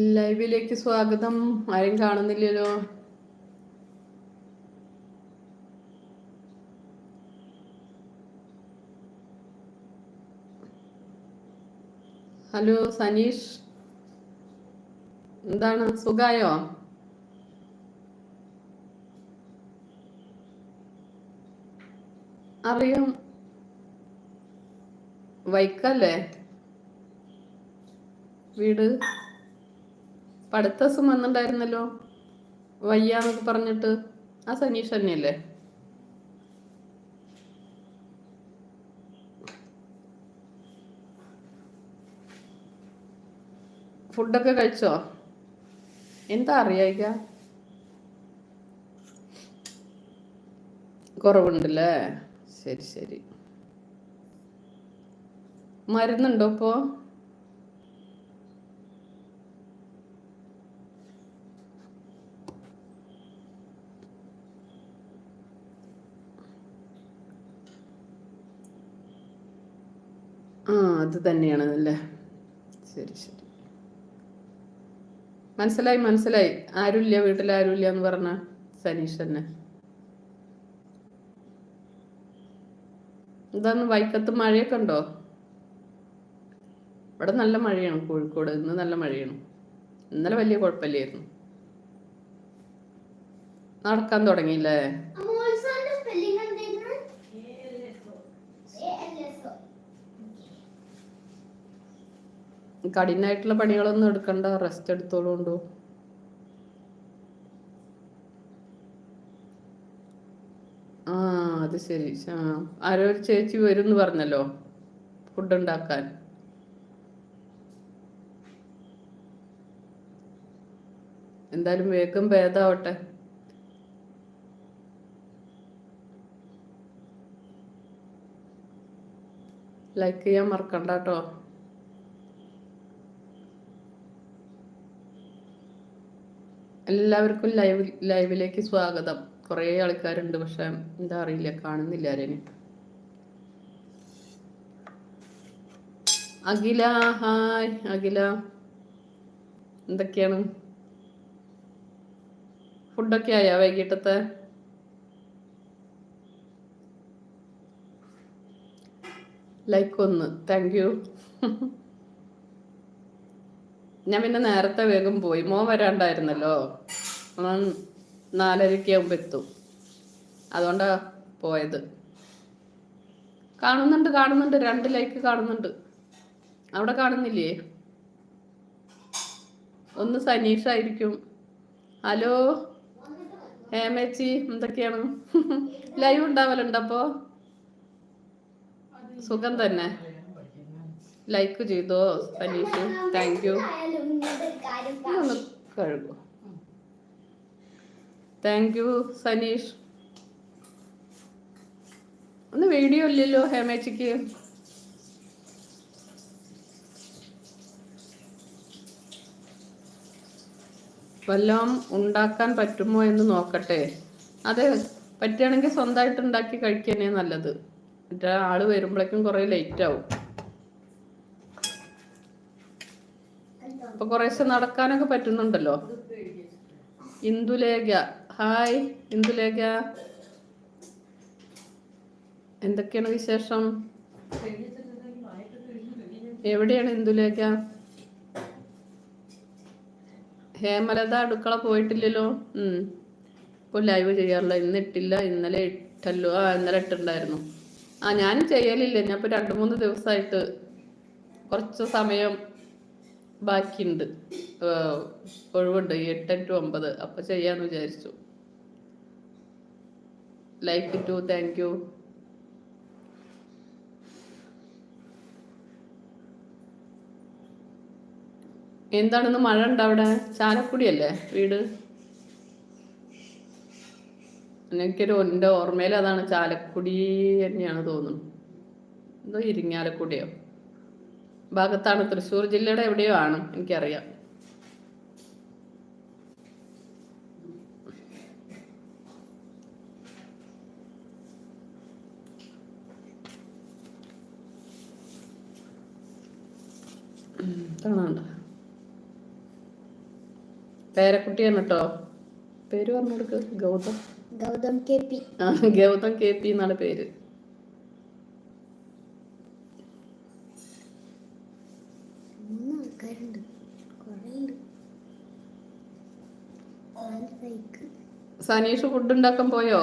ലൈവിലേക്ക് സ്വാഗതം. ആരും കാണുന്നില്ലല്ലോ. ഹലോ സനീഷ്. എന്താണ്? സുഖായോ? അറിയാം. വൈക്കല്ലേ? വീട്? ഇപ്പൊ അടുത്ത ദിവസം വന്നിട്ടുണ്ടായിരുന്നല്ലോ വയ്യാന്നൊക്കെ പറഞ്ഞിട്ട്. ആ സനീഷ് തന്നെയല്ലേ? ഫുഡൊക്കെ കഴിച്ചോ? എന്താ അറിയായിക്ക കുറവുണ്ടല്ലേ? ശരി ശരി. മരുന്നുണ്ടോ ഇപ്പോ ആ അത് തന്നെയാണ് അല്ലേ? ശരി ശരി. മനസ്സിലായി മനസ്സിലായി. ആരുമില്ല വീട്ടിൽ ആരുമില്ല എന്ന് പറഞ്ഞ സനീഷ് തന്നെ. എന്താണ് വൈക്കത്ത് മഴയൊക്കെ ഉണ്ടോ? ഇവിടെ നല്ല മഴയാണ് കോഴിക്കോട്. ഇന്ന് നല്ല മഴയാണ്. ഇന്നലെ വലിയ കുഴപ്പമില്ലായിരുന്നു. നടക്കാൻ തുടങ്ങിയില്ലേ? കഠിനായിട്ടുള്ള പണികളൊന്നും എടുക്കണ്ട റെസ്റ്റ് എടുത്തോളൂ ആ അത് ശരി. ആരോ ഒരു ചേച്ചി വരും എന്ന് പറഞ്ഞല്ലോ ഫുഡ് ഉണ്ടാക്കാൻ. എന്തായാലും വേഗം ഭേദാവട്ടെ. ലൈക്ക് ചെയ്യാൻ മറക്കണ്ട കേട്ടോ. എല്ലാവർക്കും ലൈവ് ലൈവിലേക്ക് സ്വാഗതം. കുറേ ആൾക്കാരുണ്ട് പക്ഷെ എന്താ അറിയില്ല കാണുന്നില്ല ആരെയും. അഖില ഹായ് അഖില. എന്തൊക്കെയാണ്? ഫുഡൊക്കെ ആയാ വൈകിട്ടത്തെ? ലൈക്ക് ഒന്ന്. Thank you. ഞാൻ പിന്നെ നേരത്തെ വേഗം പോയി. മോൻ വരാണ്ടായിരുന്നല്ലോ. നാലരയ്ക്ക് ആകുമ്പോൾ എത്തും. അതുകൊണ്ടാ പോയത്. കാണുന്നുണ്ട് കാണുന്നുണ്ട്. രണ്ട് ലൈക്ക് കാണുന്നുണ്ട്. അവിടെ കാണുന്നില്ലേ? ഒന്ന് സനീഷ് ആയിരിക്കും. ഹലോ? ഹേമേച്ചി എന്തൊക്കെയാണ്? ലൈവ് ഉണ്ടാവലുണ്ടപ്പോ സുഖം തന്നെ. ലൈക്ക് ചെയ്തോ സനീഷ്? താങ്ക് യു ഒന്ന് താങ്ക് യു സനീഷ്. ഒന്ന് വീഡിയോ ഇല്ലല്ലോ ഹേമേച്ചിക്ക്. വല്ലതും ഉണ്ടാക്കാൻ പറ്റുമോ എന്ന് നോക്കട്ടെ. അതെ പറ്റുകയാണെങ്കിൽ സ്വന്തമായിട്ട് ഉണ്ടാക്കി കഴിക്കാനേ നല്ലത്. മറ്റേ ആൾ വരുമ്പോഴേക്കും കുറേ ലേറ്റ് ആവും. അപ്പൊ കുറേശ്ശെ നടക്കാനൊക്കെ പറ്റുന്നുണ്ടല്ലോ. ഇന്ദുലേഖ. ഹായ് ഇന്ദുലേഖ. എന്തൊക്കെയാണ് വിശേഷം? എവിടെയാണ് ഇന്ദുലേഖ? ഹേമലത അടുക്കള പോയിട്ടില്ലല്ലോ? ഉം. ഇപ്പൊ ലൈവ് ചെയ്യാറില്ല. ഇന്ന് ഇട്ടില്ല ഇന്നലെ ഇട്ടല്ലോ. ആ ഇന്നലെ ഇട്ടുണ്ടായിരുന്നു ആ ഞാനും ചെയ്യലില്ല. ഞാൻ ഇപ്പൊ രണ്ടു മൂന്ന് ദിവസമായിട്ട് കുറച്ച് സമയം ബാക്കിയുണ്ട്. ഒഴിവുണ്ട്. എട്ട് ടു ഒമ്പത് അപ്പൊ ചെയ്യാന്ന് വിചാരിച്ചു. ലൈക്ക് ടു താങ്ക് യു എന്താണെന്ന് മഴ ഉണ്ട് അവിടെ? ചാലക്കുടിയല്ലേ വീട്? എനിക്കൊരു എന്റെ ഓർമ്മയിൽ അതാണ് ചാലക്കുടി തന്നെയാണ് തോന്നുന്നു. എന്തോ ഇരിങ്ങാലക്കുടിയോ? ഭാഗത്താണ്. തൃശ്ശൂർ ജില്ലയുടെ എവിടെയോ ആണ് എനിക്കറിയാം. പേരക്കുട്ടി കാണാണ്ട പേരക്കുട്ടിയാണ് കേട്ടോ പേര് പറഞ്ഞു കൊടുക്ക് ഗൗതം. Gautham K P. ആ ഗൗതം കെ പി എന്നാണ് പേര് മൂന്ന് ആൾക്കാരുണ്ട് കുറേ ഉണ്ട് സനീഷ് ഫുഡ് ഉണ്ടാക്കാൻ പോയോ?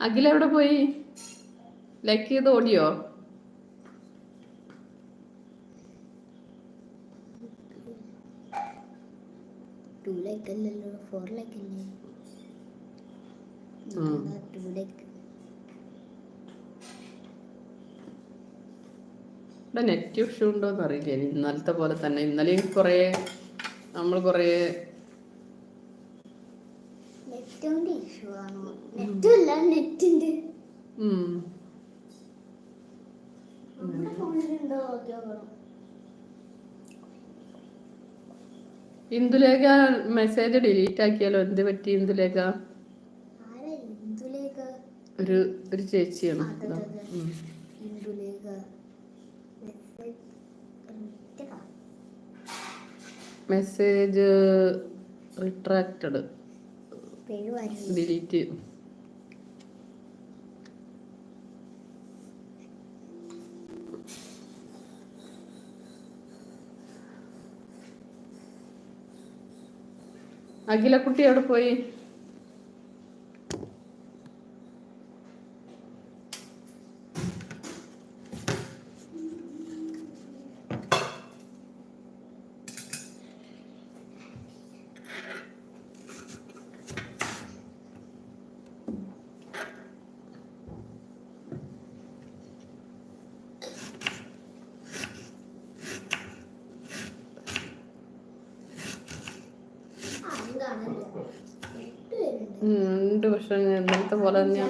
അഖിൽ എവിടെ പോയി? ലൈക്ക് ചെയ്ത് ഓടിയോ? ടു ലൈക്ക് അല്ലല്ലോ ഫോർ ലൈക്ക് അല്ലേ? ടു ലേക്ക് ഇവിടെ നെറ്റ് ഇഷ്യൂ ഉണ്ടോ എന്ന് അറിയില്ല. ഇനി ഇന്നലത്തെ പോലെ തന്നെ. ഇന്നലെയും കുറേ നമ്മൾ കുറേ ഇന്ദുലേഖ മെസ്സേജ് ഡിലീറ്റ് ആക്കിയാലോ? എന്ത് പറ്റി ഇന്ദുലേഖ? ഒരു ഒരു ചേച്ചിയാണ് അതെ, ഇതാ. അതെ. ഉം. ഇന്ദുലേഖ മെസ്സേജ് റിട്ടഡാ മെസ്സേജ് റിട്രാക്റ്റഡ് ഡിലീറ്റ് അഖിലക്കുട്ടി എവിടെ പോയി ആരും കാണില്ല എട്ട് പേരുണ്ട് ഉം, ഉണ്ട് പക്ഷെ ഇന്നലത്തെ പോലെ തന്നെ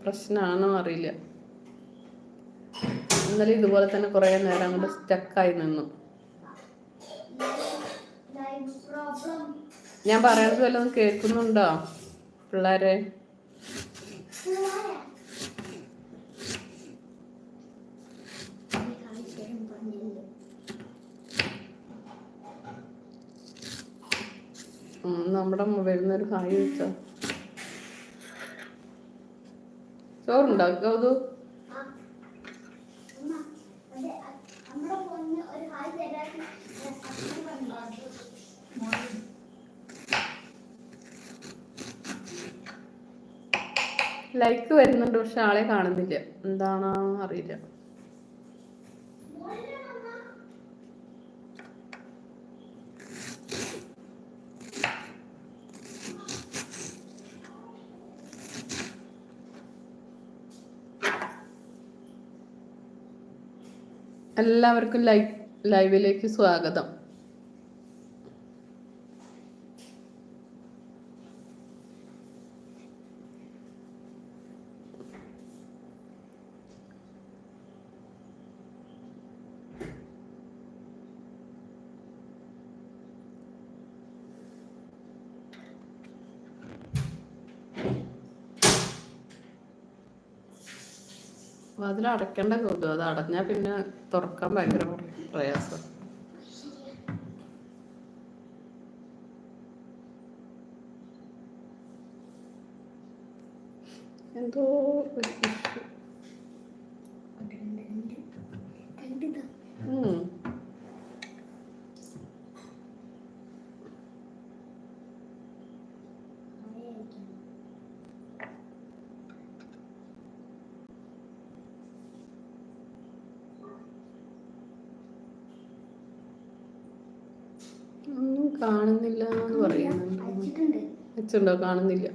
പ്രശ്നമാണോ അറിയില്ല. ഇന്നലെ ഇതുപോലെ തന്നെ കുറേ നേരം അങ്ങോട്ട് സ്റ്റക്കായി നിന്നു. ഞാൻ പറയണത് വല്ലതും കേൾക്കുന്നുണ്ടോ പിള്ളേരെ? നമ്മുടെ മൊബൈലിൽ നിന്ന് ഒരു ഹായ് വെച്ചോ ചോറുണ്ടോ ഗൗതു ആ. അമ്മ, അതെ, അ- നമ്മുടെ ഫോണിന് ഒരു ഹായ് തരാൻ അച്ഛൻ പറഞ്ഞു. മോനെ. ലൈക്ക് വരുന്നുണ്ട് പക്ഷെ ആളെ കാണുന്നില്ല എന്താണോ അറിയില്ല എല്ലാവർക്കും ലൈവ് ലൈവിലേക്ക് സ്വാഗതം. അതിൽ അടയ്ക്കേണ്ട കൗതു അത് അടഞ്ഞാൽ പിന്നെ തുറക്കാൻ ഭയങ്കര പ്രയാസം. എന്തോ ഒരു issue. രണ്ട്, രണ്ട്. രണ്ടിതാ. ഉം. ഹായ് അയക്കണം. ഒന്നും കാണുന്നില്ല എന്ന് പറയുന്നുണ്ട് വെച്ചുണ്ടോ കാണുന്നില്ല.